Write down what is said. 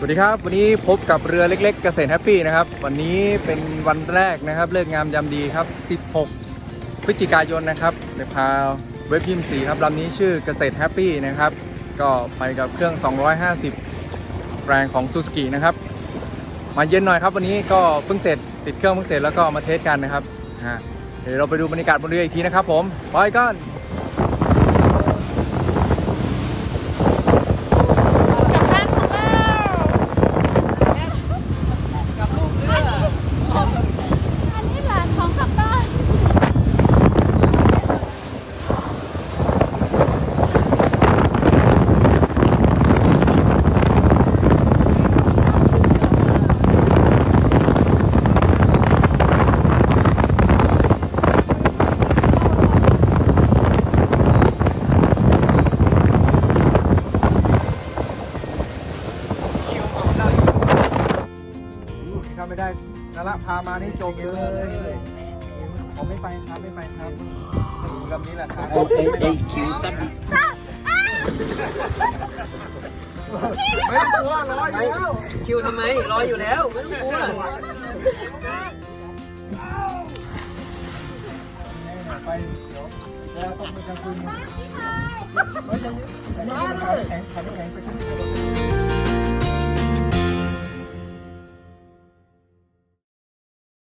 สวัสดีครับ วันนี้พบกับเรือเล็กๆ เกษตรแฮปปี้นะครับ วันนี้เป็นวันแรกนะครับเลิกงามยามดีครับ 16 พฤศจิกายนนะครับเดี๋ยวพาเว็บยิมสีครับลำนี้ชื่อเกษตรแฮปปี้นะครับ ก็ไปกับเครื่อง 250 แรงของซูซูกินะครับ มาเย็นหน่อยครับ วันนี้ก็เพิ่งเสร็จติดเครื่องเพิ่งเสร็จแล้วก็มาเทสกันนะครับเดี๋ยวเราไปดูบรรยากาศบนเรืออีกทีนะครับผมไปกัน กลับบ้านของเรากับลูกเรืออันนี้หลานของกลับบ้าน ถ้าไม่ได้นาระพามานี่จบเลยผมไม่ไปครับไม่ไปครับถึงลำนี้แหละครับเอาไอ้ไอ้คิวตั้งไม่ต้องกลัวรออยู่แล้วคิวทำไมรออยู่แล้วไม่ต้องกลัวไปเดี๋ยวแล้วต้องไปกลางคืนเฮ้ยยังยังไม่ได้แข็งแข็งไปขึ้น